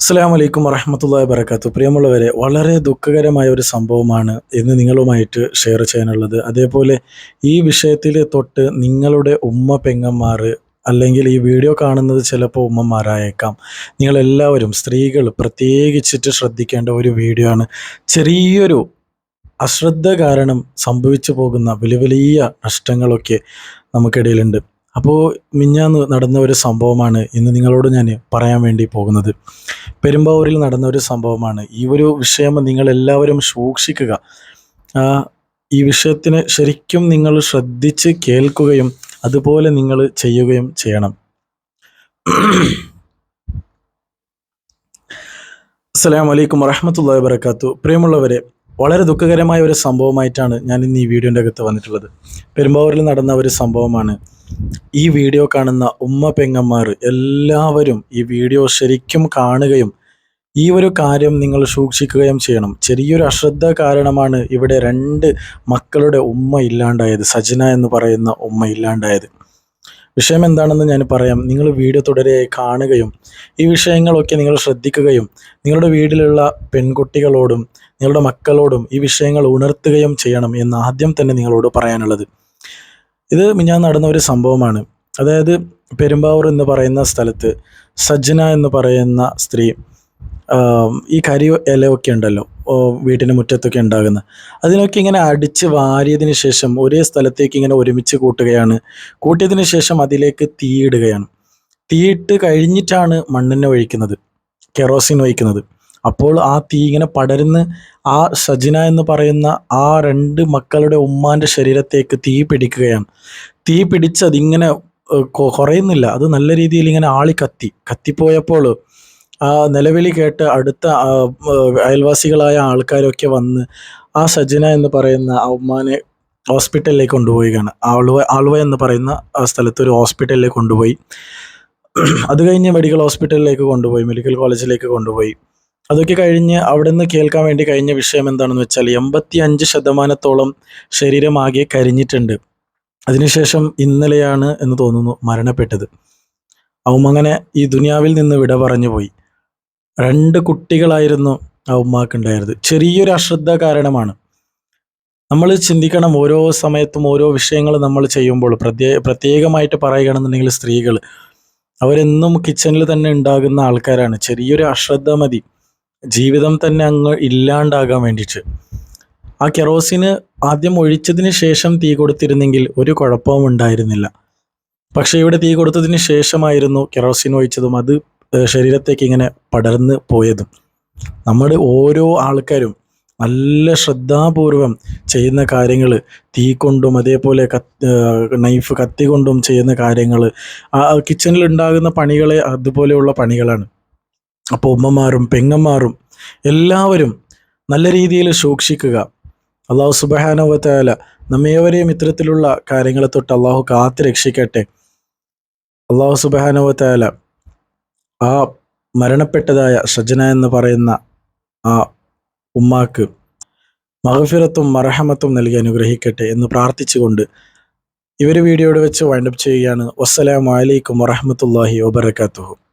അസ്സാം വലൈക്കും വറഹമത്തല്ലാ വബർക്കാത്തു പ്രിയമുള്ളവരെ വളരെ ദുഃഖകരമായ ഒരു സംഭവമാണ് ഇന്ന് നിങ്ങളുമായിട്ട് ഷെയർ ചെയ്യാനുള്ളത്. അതേപോലെ ഈ വിഷയത്തിൽ തൊട്ട് നിങ്ങളുടെ ഉമ്മ പെങ്ങന്മാർ അല്ലെങ്കിൽ ഈ വീഡിയോ കാണുന്നത് ചിലപ്പോൾ ഉമ്മമാരായേക്കാം. നിങ്ങളെല്ലാവരും സ്ത്രീകൾ പ്രത്യേകിച്ചിട്ട് ശ്രദ്ധിക്കേണ്ട ഒരു വീഡിയോ ആണ്. ചെറിയൊരു അശ്രദ്ധ കാരണം സംഭവിച്ചു പോകുന്ന വലിയ വലിയ നഷ്ടങ്ങളൊക്കെ നമുക്കിടയിലുണ്ട്. അപ്പോൾ മിഞ്ഞാന്ന് നടന്ന ഒരു സംഭവമാണ് ഇന്ന് നിങ്ങളോട് ഞാൻ പറയാൻ വേണ്ടി പോകുന്നത്. പെരുമ്പാവൂരിൽ നടന്ന ഒരു സംഭവമാണ്. ഈ ഒരു വിഷയം നിങ്ങൾ എല്ലാവരും സൂക്ഷിക്കുക ഈ വിഷയത്തിന് ശരിക്കും നിങ്ങൾ ശ്രദ്ധിച്ച് കേൾക്കുകയും അതുപോലെ നിങ്ങൾ ചെയ്യുകയും ചെയ്യണം. അസ്സലാമു അലൈക്കും വറഹമത്തല്ലാ വബർക്കാത്തു പ്രിയമുള്ളവരെ വളരെ ദുഃഖകരമായ ഒരു സംഭവമായിട്ടാണ് ഞാൻ ഇന്ന് ഈ വീഡിയോന്റെ അകത്ത് വന്നിട്ടുള്ളത്. പെരുമ്പാവൂരിൽ നടന്ന ഒരു സംഭവമാണ്. ഈ വീഡിയോ കാണുന്ന ഉമ്മ പെങ്ങന്മാർ എല്ലാവരും ഈ വീഡിയോ ശരിക്കും കാണുകയും ഈ ഒരു കാര്യം നിങ്ങൾ സൂക്ഷിക്കുകയും ചെയ്യണം. ചെറിയൊരു അശ്രദ്ധ കാരണമാണ് ഇവിടെ രണ്ട് മക്കളുടെ ഉമ്മ ഇല്ലാണ്ടായത് സജന എന്ന് പറയുന്ന ഉമ്മ ഇല്ലാണ്ടായത്. വിഷയം എന്താണെന്ന് ഞാൻ പറയാം. നിങ്ങൾ വീഡിയോ തുടരെ കാണുകയും ഈ വിഷയങ്ങളൊക്കെ നിങ്ങൾ ശ്രദ്ധിക്കുകയും നിങ്ങളുടെ വീട്ടിലുള്ള പെൺകുട്ടികളോടും നിങ്ങളുടെ മക്കളോടും ഈ വിഷയങ്ങൾ ഉണർത്തുകയും ചെയ്യണം എന്ന് ആദ്യം തന്നെ നിങ്ങളോട് പറയാനുള്ളത്. ഇത് ഞാൻ നടന്ന ഒരു സംഭവമാണ്. അതായത് പെരുമ്പാവൂർ എന്ന് പറയുന്ന സ്ഥലത്ത് സജ്ജന എന്ന് പറയുന്ന സ്ത്രീ ഈ കരി ഇലയൊക്കെ ഉണ്ടല്ലോ വീട്ടിന്റെ മുറ്റത്തൊക്കെ ഉണ്ടാകുന്ന. അതിനൊക്കെ ഇങ്ങനെ അടിച്ച് വാരിയതിന് ശേഷം ഒരേ സ്ഥലത്തേക്ക് ഇങ്ങനെ ഒരുമിച്ച് കൂട്ടുകയാണ്. കൂട്ടിയതിന് ശേഷം അതിലേക്ക് തീയിടുകയാണ് തീയിട്ട് കഴിഞ്ഞിട്ടാണ് മണ്ണെണ്ണ ഒഴിക്കുന്നത് കെറോസിൻ ഒഴിക്കുന്നത്. അപ്പോൾ ആ തീ ഇങ്ങനെ പടരുന്ന് ആ സജിന എന്ന് പറയുന്ന ആ രണ്ട് മക്കളുടെ ഉമ്മാന്റെ ശരീരത്തേക്ക് തീ പിടിക്കുകയാണ്. തീ പിടിച്ചതിങ്ങനെ കുറയുന്നില്ല. അത് നല്ല രീതിയിൽ ഇങ്ങനെ ആളി കത്തി കത്തിപ്പോയപ്പോൾ ആ നിലവിളി കേട്ട് അടുത്ത അയൽവാസികളായ ആൾക്കാരൊക്കെ വന്ന് ആ സജ്ജന എന്ന് പറയുന്ന ഉമ്മാനെ ഹോസ്പിറ്റലിലേക്ക് കൊണ്ടുപോവുകയാണ്. ആളുവ ആളുവ എന്ന് പറയുന്ന സ്ഥലത്ത് ഒരു ഹോസ്പിറ്റലിലേക്ക് കൊണ്ടുപോയി. അത് കഴിഞ്ഞ് മെഡിക്കൽ ഹോസ്പിറ്റലിലേക്ക് കൊണ്ടുപോയി മെഡിക്കൽ കോളേജിലേക്ക് കൊണ്ടുപോയി. അതൊക്കെ കഴിഞ്ഞ് അവിടെ നിന്ന് കേൾക്കാൻ വേണ്ടി കഴിഞ്ഞ വിഷയം എന്താണെന്ന് വെച്ചാൽ എൺപത്തി അഞ്ച് ശതമാനത്തോളം ശരീരമാകെ കരിഞ്ഞിട്ടുണ്ട്. അതിനുശേഷം ഇന്നലെയാണ് എന്ന് തോന്നുന്നു മരണപ്പെട്ടത്. അവമങ്ങനെ ഈ ദുനിയാവിൽ നിന്ന് വിട പറഞ്ഞു പോയി. രണ്ട് കുട്ടികളായിരുന്നു ആ ഉമ്മാക്കുണ്ടായിരുന്നത്. ചെറിയൊരു അശ്രദ്ധ കാരണമാണ്. നമ്മൾ ചിന്തിക്കണം ഓരോ സമയത്തും ഓരോ വിഷയങ്ങൾ നമ്മൾ ചെയ്യുമ്പോൾ പ്രത്യേക പ്രത്യേകമായിട്ട് പറയുകയാണെന്നുണ്ടെങ്കിൽ സ്ത്രീകൾ അവരെന്നും കിച്ചണിൽ തന്നെ ഉണ്ടാകുന്ന ആൾക്കാരാണ്. ചെറിയൊരു അശ്രദ്ധ മതി. ജീവിതം തന്നെ അങ്ങ് ഇല്ലാണ്ടാകാൻ വേണ്ടിയിട്ട്. ആ കെറോസിന് ആദ്യം ഒഴിച്ചതിന് ശേഷം തീ കൊടുത്തിരുന്നെങ്കിൽ ഒരു കുഴപ്പവും ഉണ്ടായിരുന്നില്ല. പക്ഷേ ഇവിടെ തീ കൊടുത്തതിന് ശേഷമായിരുന്നു കെറോസിൻ ഒഴിച്ചതും. അത് ശരീരത്തേക്ക് ഇങ്ങനെ പടർന്ന് പോയതും നമ്മുടെ ഓരോ ആൾക്കാരും നല്ല ശ്രദ്ധാപൂർവം ചെയ്യുന്ന കാര്യങ്ങൾ തീ കൊണ്ടും അതേപോലെ കത്ത് നൈഫ് കത്തി കൊണ്ടും ചെയ്യുന്ന കാര്യങ്ങൾ കിച്ചണിൽ ഉണ്ടാകുന്ന പണികളെ അതുപോലെയുള്ള പണികളാണ്. അപ്പോൾ ഉമ്മമാരും പെങ്ങന്മാരും എല്ലാവരും നല്ല രീതിയിൽ സൂക്ഷിക്കുക. അള്ളാഹു സുബഹാനുവത്തായാല നമ്മേവരെയും ഇത്തരത്തിലുള്ള കാര്യങ്ങളെ തൊട്ട് അള്ളാഹു കാത്ത് രക്ഷിക്കട്ടെ. അള്ളാഹു സുബഹാനുവത്തായാല ആ മരണപ്പെട്ടതായ സജ്ജന എന്ന് പറയുന്ന ആ ഉമ്മാക്ക് മഹഫിറത്തും മറഹമത്തും നൽകി അനുഗ്രഹിക്കട്ടെ എന്ന് പ്രാർത്ഥിച്ചുകൊണ്ട് ഇവർ വീഡിയോയുടെ വെച്ച് വൈൻഡപ്പ് ചെയ്യുകയാണ്. വസ്സലാമലൈക്കും വറഹമത്തല്ലാഹി വബർക്കാത്തുഹു